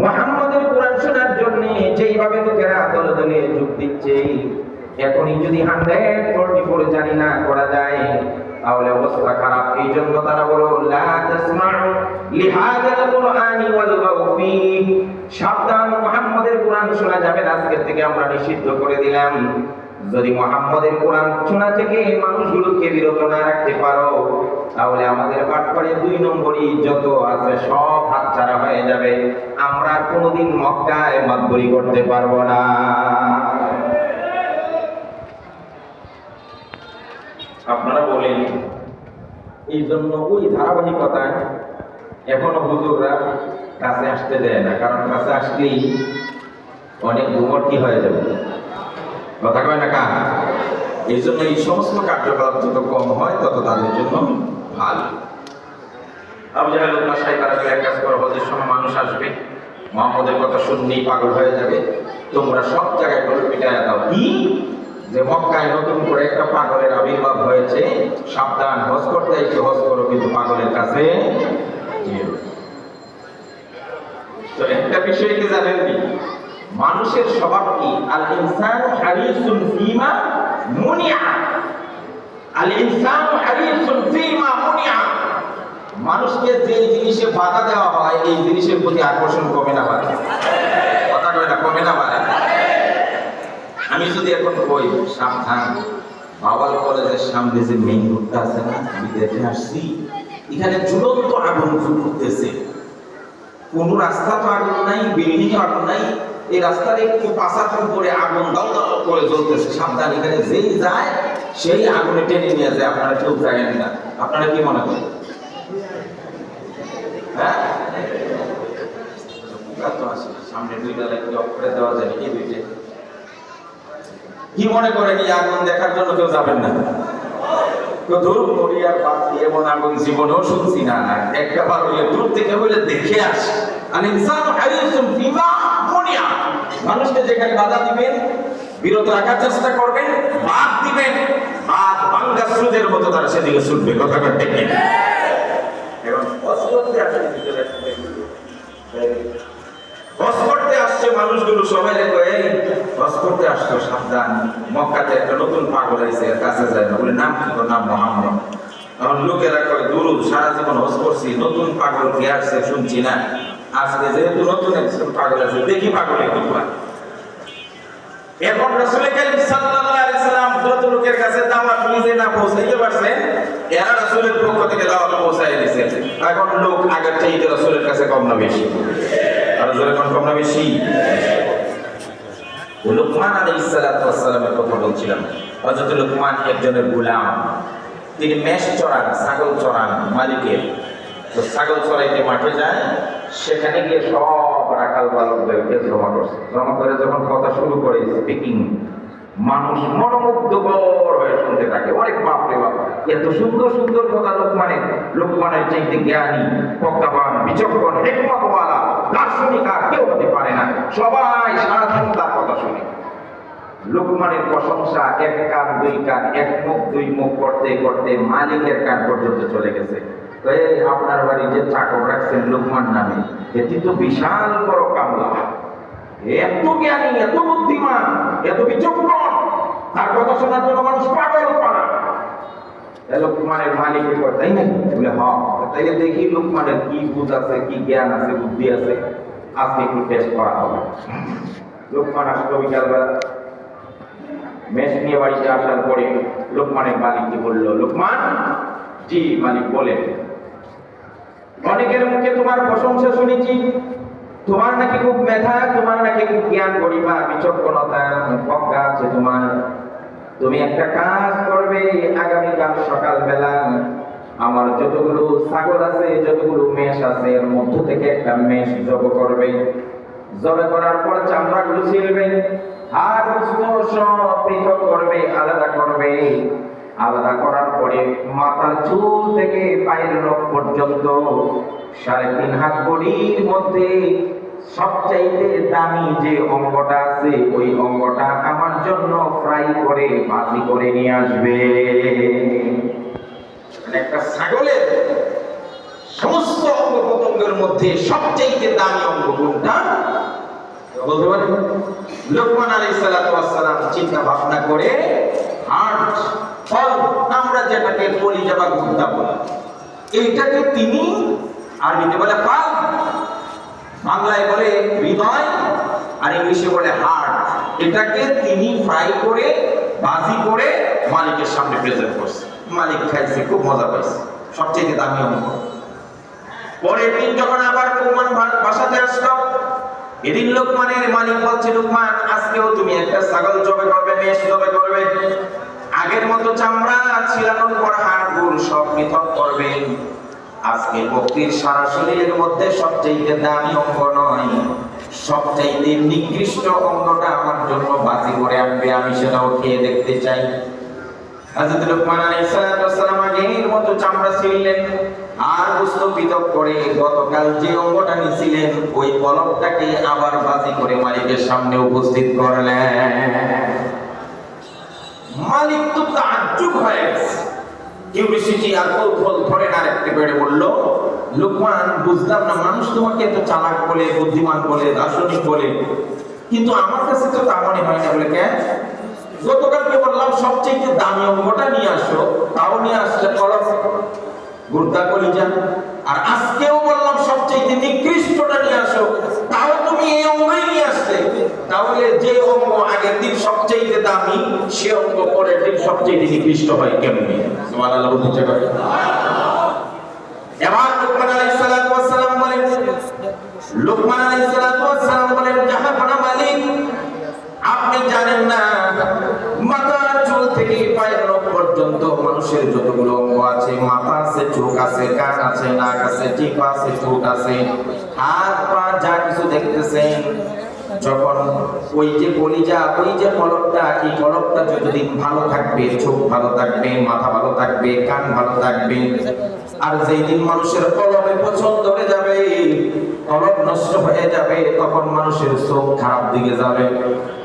মোহাম্মদের কোরআন শোনার জন্য যেইভাবে লোকেরা দলে দলে যোগ দিচ্ছে, এখনই যদি হান্ড্রেড ফোরটি ফোর জানি না করা যায়, তাহলে অবস্থা খারাপ। এই জন্য তারা বলো সাবধান, মোহাম্মদের কোরআন শোনা যাবে আজকের থেকে আমরা নিষিদ্ধ করে দিলাম। যদি মোহাম্মদের কোরআন শোনা থেকে মানুষগুলোকে বিরত না রাখতে পারো, তাহলে আমাদের পাটপাড়ে দুই নম্বরই যত আছে সব হাতছাড়া হয়ে যাবে। আমরা কোনোদিন মক্কায় মাতবরি করতে পারব না। আপনারা বলেন এই জন্য ওই ধারাবাহিকতায় এখনও হুজুররা কাছে আসতে দেয় না, কারণ কাছে আসলেই অনেক গুমর কি হয়ে যাবে। কথা কয় না কা এই জন্য এই সমস্ত কার্যকলাপ যত কম হয়, তত তাদের জন্য ভালো। আবু জাহেল উল্লাহ সাহেব তারা এক কাজ করো, হজের সময় মানুষ আসবে মোহাম্মদের কথা শুনলেই পাগল হয়ে যাবে। তোমরা সব জায়গায় বলে পিটায় দাও। কি? যে মক্কায় নতুন করে একটা পাগলের আবির্ভাব হয়েছে, সাবধান, হজ করতে এসে হজ করো, কিন্তু পাগলের কাছে তো একটা বিষয় কি জানেননি মানুষের স্বভাব কি? আল ইনসান হারিসুন ফিমা মুনিয়া। আল ইনসান হারিসুন ফিমা মুনিয়া। মানুষকে যে জিনিসে বাধা দেওয়া হয়, এই জিনিসের প্রতি আকর্ষণ কমে না পারে। কথা কয় না, কমে না পারে। আমি যদি এখন কই, সাবধান। বাওয়াল কলেজের সামনে যে মেইন রোডটা আছে না, আমি দেখে আসছি, এখানে ঝুলন্ত আগুন ফুটতেছে। কোন রাস্তা তো আগুন নাই বিল্ডিং আগুন নাই এই রাস্তার একটু পাশার উপরে আগুন দাও করে জ্বলতেছে। সাবধান, এখানে যেই যায়, সেই আগুনে টেনে নিয়ে যায়। আপনারা কেউ জানেন না। আপনারা কি মনে করেন? হ্যাঁ? করে কি মনে করেন এই আগুন দেখার জন্য কেউ যাবেন না? জীবনেও শুনছি না। একটা বার হইলে দূর থেকে হইলে দেখে আসে। আর ইনসান মানুষকে যেখানে বাধা দিবেন, বিরত রাখার চেষ্টা করবেন, বাদ দিবেন, বাদ ভাঙ্গা স্রোতের মতো তারা সেদিকে ছুটবে কথা এখন করতে ভিতরে আসছে মানুষগুলো সবাই সাবধান। একটা নতুন কাছে বলে, নাম কি নাম লোকেরা কয়, দুরুদ, সারা জীবন হজ করছি নতুন পাগল কে আসছে শুনছি না। আজকে যেহেতু নতুন একজন পাগল আছে, দেখি পাগল পায় এখন রাসূল কারীম সাল্লাল্লাহু আলাইহি সাল্লাম যত লোকের কাছে দাওয়াত নিজে না পৌঁছাইতে পারছেন, এরা রাসূলের পক্ষ থেকে দাওয়াত পৌঁছাই দিয়েছে। এখন লোক কাছে কম না বেশি। আর জোরে কম না বেশি? লোকমান আলাইহিস সালাতু ওয়াস সালামের কথা বলছিলাম। হযরত লোকমান একজনের গোলাম। তিনি মেষ চড়ান, ছাগল চড়ান মালিকের। তো ছাগল চড়াইতে মাঠে যায় সেখানে গিয়ে সব রাখাল বালকদেরকে জমা করছে। জমা করে যখন কথা শুরু করে স্পিকিং মানুষ মনোমুগ্ধকর হয়ে শুনতে থাকে। অনেক বাপ রে বাপ। এত সুন্দর সুন্দর কথা লোকমানের লোকমানের চাইতে জ্ঞানী পক্কাবান বিচক্ষণ, হেকমতওয়ালা, দার্শনিক আর কেউ হতে পারে না। সবাই সারাদিন তার কথা শুনে। লোকমানের প্রশংসা এক কান দুই কান, এক মুখ দুই মুখ করতে করতে মালিকের কান পর্যন্ত চলে গেছে। আপনার বাড়ি যে চাকর রাখছেন লোকমান নামে। এটি তো বিশাল বড় কামলা। এত জ্ঞানী, এত বুদ্ধিমান, এত বিচক্ষণ। তার কথা শোনার জন্য মানুষ পাগল পারা। লোকমানের মালিকের কথা তাই নাকি? বলে তাইলে দেখি লোকমানের কি বুঝ আছে, কি জ্ঞান আছে, বুদ্ধি আছে। আজকে একটু টেস্ট করা হবে। লোকমান আসলো বিকালবেলা। মেষ নিয়ে বাড়িতে আসার পরে লোকমানের মালিককে বলল, লোকমান? জি, মালিক, বলেন। অনেকের মুখে তোমার প্রশংসা শুনেছি। তোমার নাকি খুব মেধা, তোমার নাকি খুব জ্ঞান গরিমা, বিচক্ষণতা প্রজ্ঞা আছে তোমার। তুমি একটা কাজ করবে আগামীকাল সকালবেলা। আমার যতগুলো ছাগল আছে, যতগুলো মেষ আছে, এর মধ্য থেকে একটা মেষ জব করবে। জবে করার পর চামড়াগুলো ছিলবে আর সব পৃথক করবে, আলাদা করবে। আলাদা করার পরে মাথার চুল থেকে পায়ের নখ পর্যন্ত সাড়ে তিন হাত বডির মধ্যে সবচাইতে দামি যে অঙ্গটা আছে, ওই অঙ্গটা আমার জন্য ফ্রাই করে ভাজি করে নিয়ে আসবে। মানে একটা ছাগলের সমস্ত অঙ্গ প্রত্যঙ্গের মধ্যে সবচাইতে দামি অঙ্গ কোনটা? বলতে পারেন লোকমান আলী সালাম চিন্তা ভাবনা করে ফল আমরা যেটাকে কলিজা বা গুদ্দা বলি। এইটাকে তিনি আরবিতে বলে পাল, বাংলায় বলে হৃদয়, আর ইংলিশে বলে হার্ট। এটাকে তিনি ফ্রাই করে ভাজি করে মালিকের সামনে প্রেজেন্ট করছে। মালিক খাইছে, খুব মজা পাইছে। সবচেয়ে দামি অঙ্ক। পরের দিন যখন আবার লোকমান বাসাতে আসলো, এদিন লোকমানের মালিক বলছে, লোকমান, আজকেও তুমি একটা ছাগল জবে করবে, মেষ জবে করবে। আগের মতো চামড়া ছিলানোর পর হাড় গুড় সব পৃথক করবে। আজকে বক্তির সারা শরীরের মধ্যে সবচেয়ে দামি অঙ্গ নয়, সবচাইতে নিকৃষ্ট অঙ্গটা আমার জন্য বাজি করে আনবে, আমি সেটাও খেয়ে দেখতে চাই। হযরত লোকমান আলাইহিস সালাম আগের মতো চামড়া ছিলেন আর গোস্ত পৃথক করে গতকাল যে অঙ্গটা নিছিলেন, ওই পলকটাকে আবার বাজি করে মালিকের সামনে উপস্থিত করলেন। মালিক তো তাজ্জুব হয়ে গেছে। আর কৌতূহল ধরে না বলল, লোকমান, বুঝলাম না, মানুষ তোমাকে এত চালাক বলে, বুদ্ধিমান বলে, দার্শনিক বলে। কিন্তু আমার কাছে তো তা মনে হয় না বলে কেন? গতকালকে বললাম সবচেয়ে দামি অঙ্গটা নিয়ে আসো, তাও নিয়ে আসলে কলম। গুর্দা কলিজা। আর আজকেও বললাম সবচেয়ে নিকৃষ্টটা নিয়ে আসো, তাও তুমি এই অঙ্গই নিয়ে আসলে। তাহলে যে দামি সে অঙ্গ পরের দিন সবচেয়ে নিকৃষ্ট হয় কেমনি? সুবহানাল্লাহ বলতে চাই এবার লোকমান আলাইহিস সালাতু ওয়াস সালাম বলেন লোকমান আলাইহিস সালাতু ওয়াস সালাম বলেন জাহাপনা মালিক আপনি জানেন না মাথার চুল থেকে পায়ের নখ পর্যন্ত মানুষের যতগুলো অঙ্গ আছে মাথা আছে চোখ আছে কান আছে নাক আছে জিভ আছে ঠোঁট আছে হাত পা যা কিছু দেখতেছেন যখন ওই যে কলিজা, ওই যে কলকটা এই কলকটা যতদিন ভালো থাকবে, চোখ ভালো থাকবে, মাথা ভালো থাকবে, কান ভালো থাকবে, আর যেই দিন মানুষের কলমে পছন্দ হয়ে যাবে কলম নষ্ট হয়ে যাবে, তখন মানুষের চোখ খারাপ দিকে যাবে।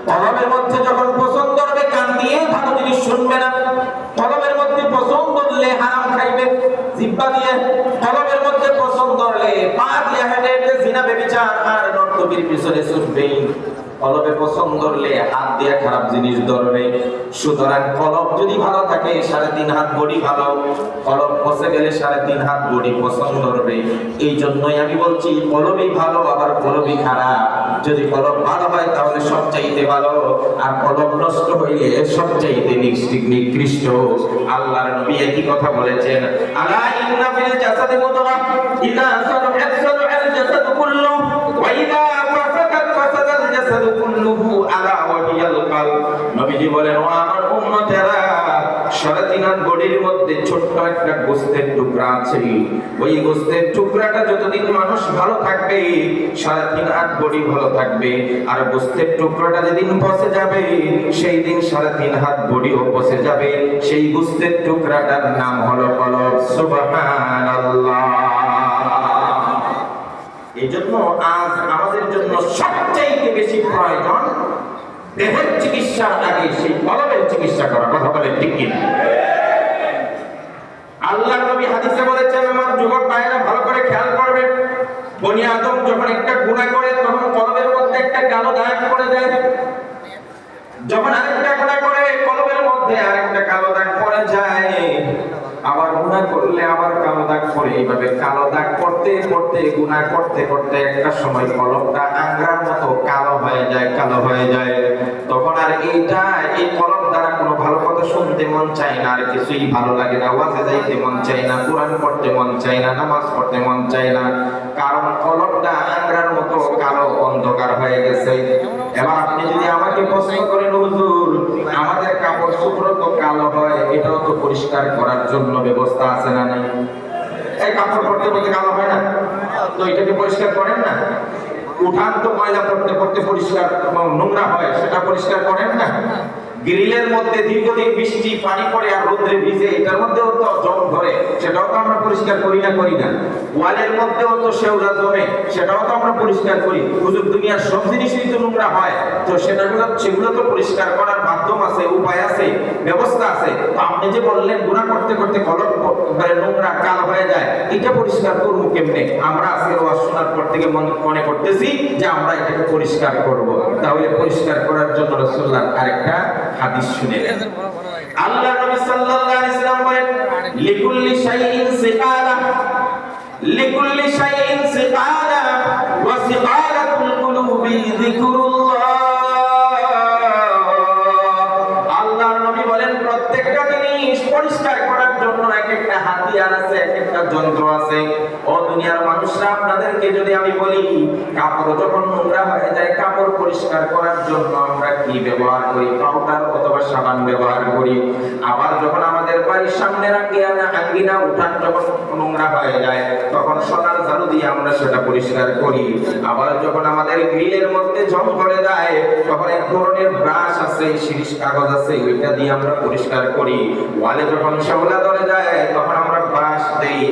কলমের মধ্যে যখন পছন্দ হবে, কান দিয়ে ভালো জিনিস শুনবে না। কলমের মধ্যে পছন্দ হলে হারাম খাইবে, জিব্বা দিয়ে। কলমের মধ্যে পছন্দ হলে পা দিয়ে হেঁটে জিনা বেবিচার আর নর্তকীর পিছনে ছুটবে। কলমে পছন্দ হলে হাত দিয়ে খারাপ জিনিস ধরবে। সুতরাং কলম যদি ভালো থাকে, সাড়ে তিন হাত বডি ভালো। কলম পচে গেলে সাড়ে তিন হাত বডি পছন্দ ধরবে। এই জন্যই আমি বলছি কলমই ভালো, আবার কলমই খারাপ। যদি কলম ভালো হয়, তাহলে সবচাইতে ভালো। আর কলম নষ্ট হইলে সবচাইতে নিকৃষ্ট- আল্লাহর নবী একই কথা বলেছেন, আলা ইন্না ফিল জাসাদি মুদগা, ইদা সালাহাত সালাহাল জাসাদ কুল্লু, ওয়া ইদা ফাসাদাত কুল্লুহু আলা ওয়া হিয়াল নবীজি বলেন, ও আমার উম্মতেরা মধ্যে ছোট্ট একটা গোস্তের টুকরা আছে। ওই গোস্তের টুকরাটা যতদিন মানুষ ভালো থাকবে ভালো থাকবে। আর গোস্তের টুকরাটা যেদিন যাবে, সেই দিন তিন হাত বডিও যাবে। সেই গোস্তের টুকরাটার নাম হলো কলব। সুবহানাল্লাহ। এই জন্য আজ আমাদের জন্য বেশি প্রয়োজন, দেহের চিকিৎসার আগে, সেই কলমের চিকিৎসা করা, কথা বলে ঠিক আল্লাহ নবী হাদিসে বলেছেন, আমার যুবক ভাইয়েরা ভালো করে খেয়াল করবে। বনি আদম যখন একটা গুনাহ করে, তখন কলমের মধ্যে একটা কালো দাগ পড়ে যায় যখন আরেকটা গুনাহ করে, কলমের মধ্যে আরেকটা কালো দাগ পড়ে যায়। আবার গুনাহ করলে আবার কালো দাগ পড়ে এইভাবে। কালো দাগ পড়তে পড়তে গুনাহ করতে করতে একটা সময় কলমটা আংরার মতো কালো হয়ে যায়, কালো হয়ে যায়। তখন আর এইটা, এই কলম দ্বারা কোনো ভালো কথা শুনতে মন চায় না, আর কিছুই ভালো লাগে না। ওয়াজে যাইতে মন চায় না, কোরআন পড়তে মন চায় না, নামাজ পড়তে মন চায় না। কারণ কলমটা আংরার মতো কালো অন্ধকার হয়ে গেছে। এবার আপনি যদি আমাকে প্রশ্ন করেন হুজুর আমাদের কাপড় শুভ্র তো কালো হয় এটাও তো পরিষ্কার করার জন্য ব্যবস্থা আছে না নাই? এই কাপড় পড়তে বলতে কালো হয় না? তো এটাকে পরিষ্কার করেন না? উঠান তো ময়লা পড়তে পড়তে পরিষ্কার নোংরা হয়, সেটা পরিষ্কার করেন না? গ্রিলের মধ্যে দীর্ঘদিন বৃষ্টি, পানি পড়ে আর রোদ্রে ভিজে, এটার মধ্যেও তো জং ধরে, সেটাও তো আমরা পরিষ্কার করি না করি না। ওয়ালের মধ্যেও তো শেওলা জমে, সেটাও তো আমরা পরিষ্কার করি। হুজুর, দুনিয়ার সব জিনিসই তো নোংরা হয়, তো সেটাগুলো সেগুলো তো পরিষ্কার করার মাধ্যম আছে, উপায় আছে, ব্যবস্থা আছে। তো আপনি যে বললেন গুণা করতে করতে কলম মানে নোংরা, কাল হয়ে যায়, এটা পরিষ্কার করব কেমনে? আমরা আজকে ওয়াজ শোনার পর থেকে মন- করতেছি যে আমরা এটাকে পরিষ্কার করব। তাহলে পরিষ্কার করার জন্য রাসূলুল্লাহ আরেকটা হাদিস শুনে। আল্লাহ নবী সাল্লাল্লাহু আলাইহি সাল্লাম বলেন লিকুল্লি শাইইন সিকালা লিকুল্লি শাইইন সিকালা সাবান ব্যবহার করি। আবার যখন আমাদের বাড়ির সামনে আঙ্গিনা আঙ্গিনা উঠান যখন নোংরা হয়ে যায়, তখন সোনার ঝাড়ু দিয়ে আমরা সেটা পরিষ্কার করি। আবার যখন আমাদের গ্রিলের মধ্যে জং ধরে যায়, তখন এক ধরনের ব্রাশ আছে, শিরিষ কাগজ আছে, ওইটা দিয়ে আমরা পরিষ্কার করি। ওয়ালে যখন শ্যাওলা ধরে যায়, তখন আমরা ব্রাশ দেই।